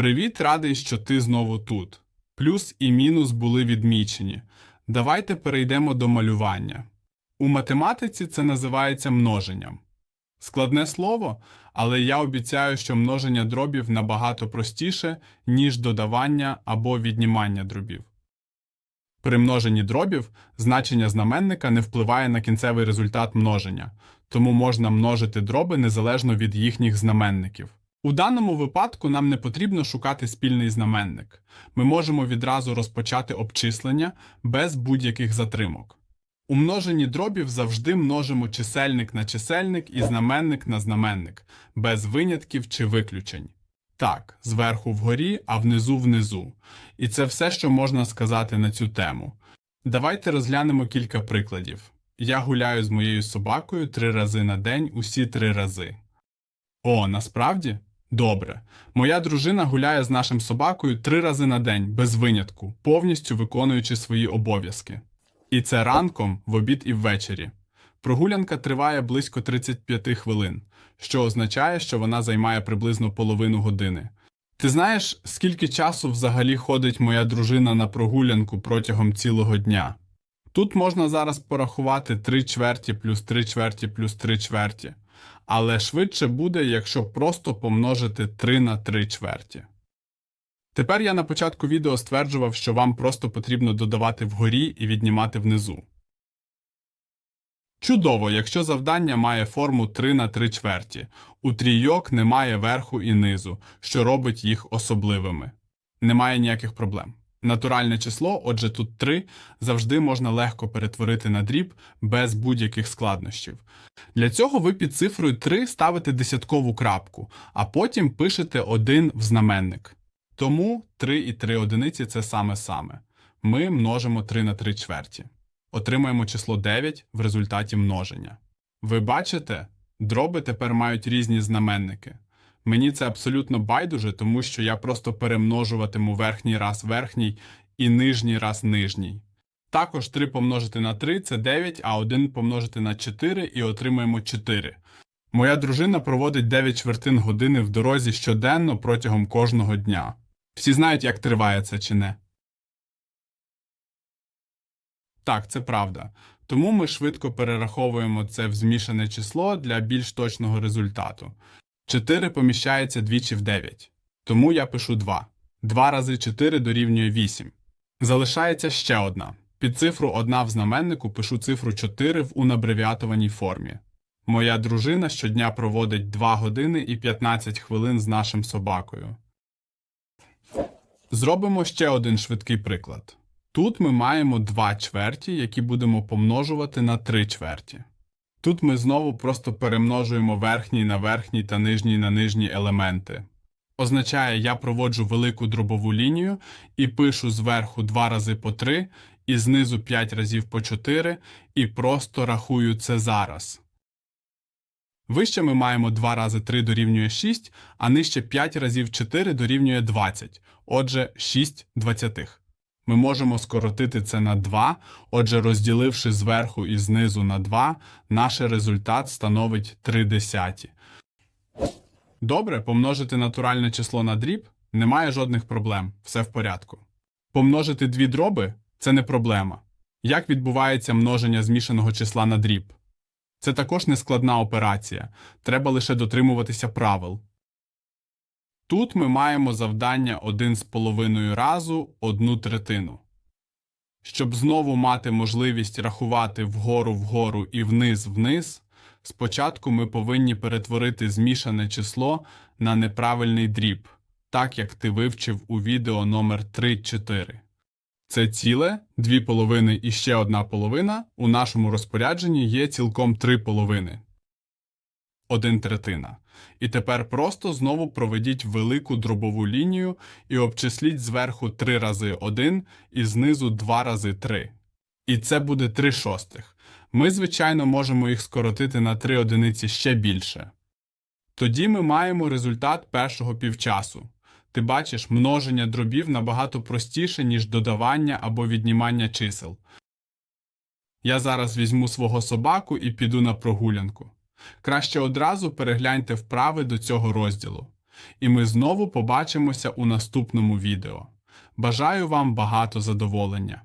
Привіт, радий, що ти знову тут. Плюс і мінус були відмічені. Давайте перейдемо до малювання. У математиці це називається множенням. Складне слово, але я обіцяю, що множення дробів набагато простіше, ніж додавання або віднімання дробів. При множенні дробів значення знаменника не впливає на кінцевий результат множення, тому можна множити дроби незалежно від їхніх знаменників. У даному випадку нам не потрібно шукати спільний знаменник. Ми можемо відразу розпочати обчислення без будь-яких затримок. У множенні дробів завжди множимо чисельник на чисельник і знаменник на знаменник, без винятків чи виключень. Так, зверху вгорі, а внизу внизу. І це все, що можна сказати на цю тему. Давайте розглянемо кілька прикладів. Я гуляю з моєю собакою три рази на день, усі три рази. О, насправді? Добре. Моя дружина гуляє з нашим собакою три рази на день, без винятку, повністю виконуючи свої обов'язки. І це ранком, в обід і ввечері. Прогулянка триває близько 35 хвилин, що означає, що вона займає приблизно половину години. Ти знаєш, скільки часу взагалі ходить моя дружина на прогулянку протягом цілого дня? Тут можна зараз порахувати 3 чверті плюс 3 чверті плюс 3 чверті, але швидше буде, якщо просто помножити 3 на 3 чверті. Тепер я на початку відео стверджував, що вам просто потрібно додавати вгорі і віднімати внизу. Чудово, якщо завдання має форму 3 на 3 чверті. У трійок немає верху і низу, що робить їх особливими. Немає ніяких проблем. Натуральне число, отже тут 3, завжди можна легко перетворити на дріб без будь-яких складнощів. Для цього ви під цифрою 3 ставите десяткову крапку, а потім пишете 1 в знаменник. Тому 3 і 3 одиниці це саме-саме. Ми множимо 3 на 3 чверті. Отримаємо число 9 в результаті множення. Ви бачите, дроби тепер мають різні знаменники. Мені це абсолютно байдуже, тому що я просто перемножуватиму верхній раз верхній і нижній раз нижній. Також 3 помножити на 3 це 9, а 1 помножити на 4 і отримаємо 4. Моя дружина проводить 9 чвертин години в дорозі щоденно протягом кожного дня. Всі знають, як триває це чи не. Так, це правда. Тому ми швидко перераховуємо це в змішане число для більш точного результату. 4 поміщається двічі в 9. Тому я пишу 2. 2 рази 4 дорівнює 8. Залишається ще одна. Під цифру 1 в знаменнику пишу цифру 4 в унабревіатованій формі. Моя дружина щодня проводить 2 години і 15 хвилин з нашим собакою. Зробимо ще один швидкий приклад. Тут ми маємо 2 чверті, які будемо помножувати на 3 чверті. Тут ми знову просто перемножуємо верхній на верхній та нижній на нижній елементи. Означає, я проводжу велику дробову лінію і пишу зверху 2 рази по 3, і знизу 5 разів по 4, і просто рахую це зараз. Вище ми маємо 2 рази 3 дорівнює 6, а нижче 5 разів 4 дорівнює 20, отже 6 двадцятих. Ми можемо скоротити це на 2, отже, розділивши зверху і знизу на 2, наш результат становить 3 десяті. Добре, помножити натуральне число на дріб немає жодних проблем, все в порядку. Помножити дві дроби це не проблема. Як відбувається множення змішаного числа на дріб? Це також нескладна операція, треба лише дотримуватися правил. Тут ми маємо завдання 1,5 разу одну третину. Щоб знову мати можливість рахувати вгору вгору і вниз вниз, спочатку ми повинні перетворити змішане число на неправильний дріб, так як ти вивчив у відео номер 3-4. Це ціле, дві половини і ще одна половина у нашому розпорядженні є цілком три половини. Один третина. І тепер просто знову проведіть велику дробову лінію і обчисліть зверху 3 рази 1 і знизу 2 рази 3. І це буде 3 шостих. Ми, звичайно, можемо їх скоротити на 3 одиниці ще більше. Тоді ми маємо результат першого півчасу. Ти бачиш, множення дробів набагато простіше, ніж додавання або віднімання чисел. Я зараз візьму свого собаку і піду на прогулянку. Краще одразу перегляньте вправи до цього розділу. і ми знову побачимося у наступному відео. Бажаю вам багато задоволення!